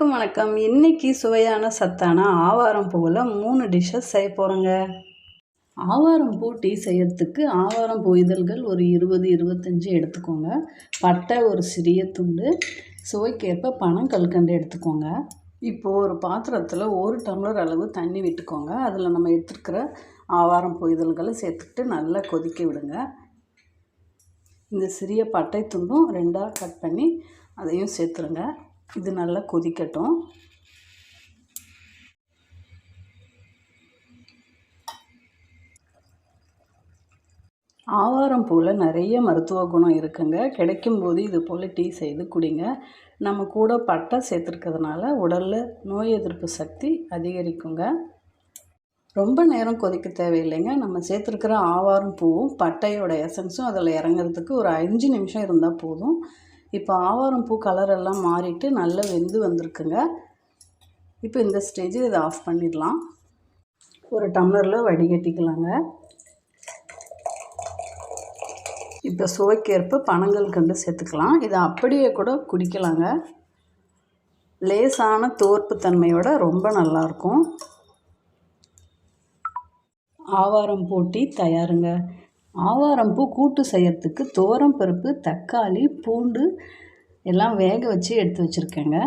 எல்லாருக்கும் வணக்கம். இன்னைக்கு சுவையான சத்தான ஆவாரம் பூவில் மூணு டிஷ்ஷஸ் செய்ய போகிறோங்க ஆவாரம் பூ டீ செய்யறதுக்கு ஆவாரம் பூ இதழ்கள் ஒரு இருபது இருபத்தஞ்சி எடுத்துக்கோங்க. பட்டை ஒரு சிறிய துண்டு சுவைக்கேற்ப பணம் கல்கண்டு எடுத்துக்கோங்க. இப்போது ஒரு பாத்திரத்தில் ஒரு டம்ளர் அளவு தண்ணி விட்டுக்கோங்க. அதில் நம்ம எடுத்துருக்கிற ஆவாரம் பூ இதழ்களை சேர்த்துக்கிட்டு நல்லா கொதிக்க விடுங்க. இந்த சிறிய பட்டை துண்டும் ரெண்டாக கட் பண்ணி அதையும் சேர்த்துருங்க. இது நல்லா கொதிக்கட்டும். ஆவாரம் பூவில் நிறைய மருத்துவ குணம் இருக்குங்க. கிடைக்கும் போது இது போல் டீ செய்து குடிங்க. நம்ம கூட பட்டை சேர்த்துருக்கிறதுனால உடலில் நோய் எதிர்ப்பு சக்தி அதிகரிக்குங்க. ரொம்ப நேரம் கொதிக்க தேவையில்லைங்க. நம்ம சேர்த்துருக்கிற ஆவாரம் பூவும் பட்டையோட எசன்ஸும் அதில் இறங்குறதுக்கு ஒரு அஞ்சு நிமிஷம் இருந்தால் போதும். இப்போ ஆவாரம் பூ கலர் எல்லாம் மாறிட்டு நல்லா வெந்து வந்திருக்குங்க. இப்போ இந்த ஸ்டேஜில் இதை ஆஃப் பண்ணிடலாம். ஒரு டம்ளரில் வடிகட்டிக்கலாங்க. இப்போ சுவைக்கேற்ப பனங்கள் கண்டு சேர்த்துக்கலாம். இதை அப்படியே கூட குடிக்கலாங்க. லேசான தோற்பு தன்மையோட ரொம்ப நல்லாயிருக்கும் ஆவாரம் போட்டி தயாருங்க. ஆவாரம் பூ கூட்டு செய்யறதுக்கு துவரம் பருப்பு தக்காளி பூண்டு எல்லாம் வேக வச்சு எடுத்து வச்சுருக்கேங்க.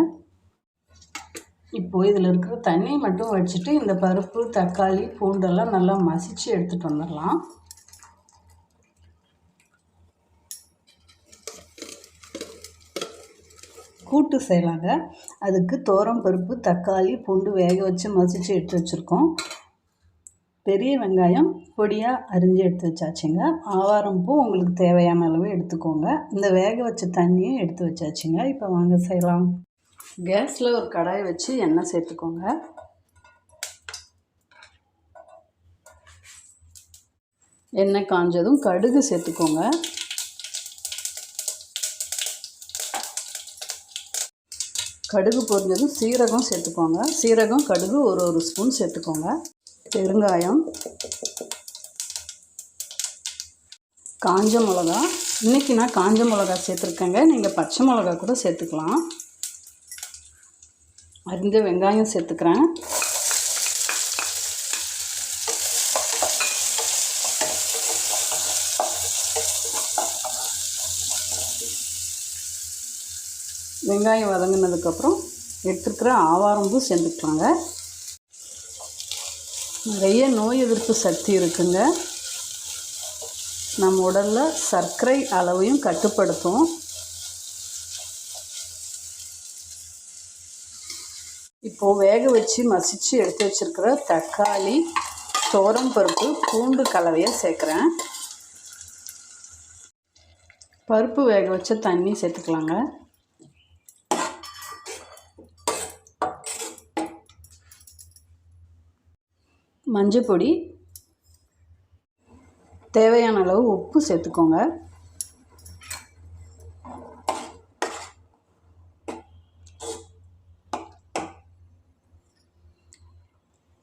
இப்போது இதில் இருக்கிற தண்ணி மட்டும் வச்சுட்டு இந்த பருப்பு தக்காளி பூண்டெல்லாம் நல்லா மசித்து எடுத்துகிட்டு வந்துடலாம். கூட்டு செய்யலாங்க. அதுக்கு தோரம் பருப்பு தக்காளி பூண்டு வேக வச்சு மசித்து எடுத்து வச்சுருக்கோம். பெரிய வெங்காயம் பொடியாக அரிஞ்சு எடுத்து வச்சாச்சுங்க. ஆவாரம் பூ உங்களுக்கு தேவையான அளவு எடுத்துக்கோங்க. இந்த வேக வச்ச தண்ணியும் எடுத்து வச்சாச்சுங்க. இப்போ வாங்க செய்யலாம். கேஸில் ஒரு கடாய் வச்சு எண்ணெய் சேர்த்துக்கோங்க. எண்ணெய் காஞ்சதும் கடுகு சேர்த்துக்கோங்க. கடுகு பொரிஞ்சதும் சீரகம் சேர்த்துக்கோங்க. சீரகம் கடுகு ஒரு ஒரு ஸ்பூன் சேர்த்துக்கோங்க. பெருங்காயம் காஞ்ச மிளகா. இன்றைக்கி நான் காஞ்ச மிளகா சேர்த்துருக்கேங்க. நீங்கள் பச்சை மிளகா கூட சேர்த்துக்கலாம். அரிஞ்ச வெங்காயம் சேர்த்துக்கிறேன். வெங்காயம் வதங்கினதுக்கப்புறம் எடுத்துருக்கிற ஆவாரம்பூ சேர்த்துக்கலாங்க. நிறைய நோய் எதிர்ப்பு சக்தி இருக்குங்க. நம்ம உடலில் சர்க்கரை அளவையும் கட்டுப்படுத்தும். இப்போது வேக வச்சு மசித்து எடுத்து வச்சுருக்கிற தக்காளி தோரம் பருப்பு பூண்டு கலவையை சேர்க்குறேன். பருப்பு வேக வச்ச தண்ணி சேர்த்துக்கலாங்க. மஞ்சள் பொடி தேவையான அளவு உப்பு சேர்த்துக்கோங்க.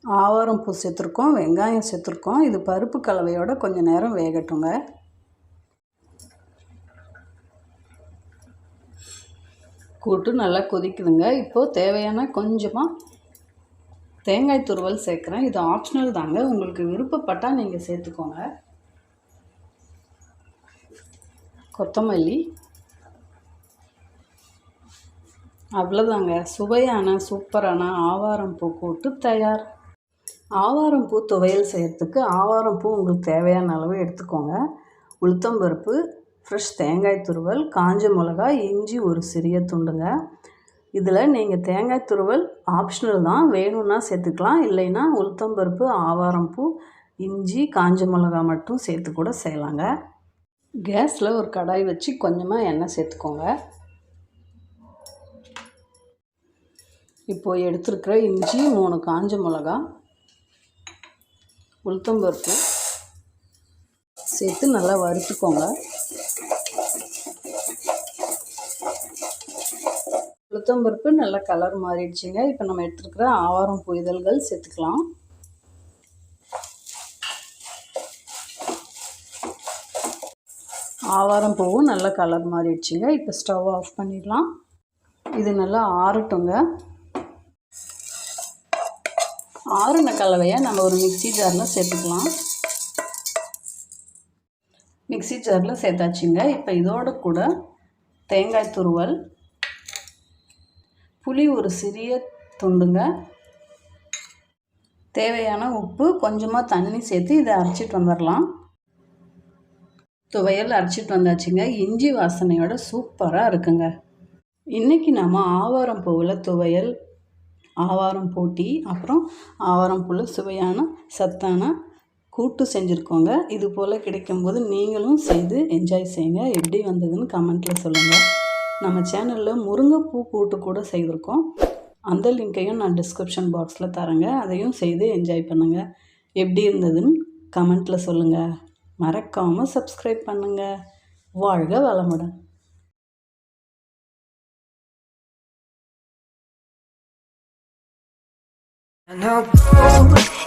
ஆவாரம் பூ சேர்த்துருக்கோம் வெங்காயம் சேர்த்துருக்கோம். இது பருப்பு கலவையோட கொஞ்சம் நேரம் வேகட்டுங்க. கூட்டு நல்லா கொதிக்குதுங்க. இப்போது தேவையான கொஞ்சமாக தேங்காய் துருவல் சேர்க்குறேன். இது ஆப்ஷனல் தாங்க. உங்களுக்கு விருப்பப்பட்டால் நீங்கள் சேர்த்துக்கோங்க. கொத்தமல்லி. அவ்வளோதாங்க சுவையான சூப்பரான ஆவாரம் பூ கூட்டு தயார். ஆவாரம் பூ துவையல் செய்கிறதுக்கு ஆவாரம் பூ உங்களுக்கு தேவையான அளவு எடுத்துக்கோங்க. உளுத்தம்பருப்பு ஃப்ரெஷ் தேங்காய் துருவல் காஞ்ச மிளகாய் இஞ்சி ஒரு சிறிய துண்டுங்க. இதில் நீங்கள் தேங்காய் துருவல் ஆப்ஷனல் தான். வேணும்னா சேர்த்துக்கலாம். இல்லைன்னா உளுத்தம்பருப்பு ஆவாரம் பூ இஞ்சி காஞ்ச மிளகா மட்டும் சேர்த்து கூட செய்யலாங்க. கேஸில் ஒரு கடாய் வச்சு கொஞ்சமாக எண்ணெய் சேர்த்துக்கோங்க. இப்போது எடுத்துருக்கிற இஞ்சி மூணு காஞ்ச மிளகா உளுத்தம்பருப்பு சேர்த்து நல்லா வறுத்துக்கோங்க. உளுத்தம்பருப்பு நல்லா கலர் மாறிடுச்சுங்க. இப்போ நம்ம எடுத்துருக்கிற ஆவாரம் புய்தல்கள் சேர்த்துக்கலாம். ஆவாரம் பூவும் நல்லா கலர் மாறிடுச்சுங்க. இப்போ ஸ்டவ் ஆஃப் பண்ணிடலாம். இது நல்லா ஆறட்டுங்க. ஆறுன கலவையை நம்ம ஒரு மிக்ஸி ஜாரில் சேர்த்துக்கலாம். மிக்ஸி ஜாரில் சேர்த்தாச்சுங்க. இப்போ இதோட கூட தேங்காய் துருவல் புளி ஒரு சிறிய துண்டுங்க. தேவையான உப்பு கொஞ்சமாக தண்ணி சேர்த்து இதை அரைச்சிட்டு வந்துடலாம் துவையல் அரைச்சிட்டு வந்தாச்சுங்க. இஞ்சி வாசனையோட சூப்பராக இருக்குங்க. இன்றைக்கி நம்ம ஆவாரம் பூவில் துவையல் ஆவாரம் போட்டி அப்புறம் ஆவாரம் பூவில் சுவையான சத்தான கூட்டு செஞ்சுருக்கோங்க. இது போல் கிடைக்கும்போது நீங்களும் செய்து என்ஜாய் செய்யுங்க எப்படி வந்ததுன்னு கமெண்ட்டில் சொல்லுங்கள் நம்ம சேனலில் முருங்கைப்பூ கூட்டு கூட செய்திருக்கோம். அந்த லிங்க்கையும் நான் டிஸ்கிரிப்ஷன் பாக்ஸில் தரேங்க. அதையும் செய்து என்ஜாய் பண்ணுங்கள் எப்படி இருந்ததுன்னு கமெண்ட்டில் சொல்லுங்கள் மறக்காமல் சப்ஸ்கிரைப் பண்ணுங்கள் வாழ்க வளமுடன். I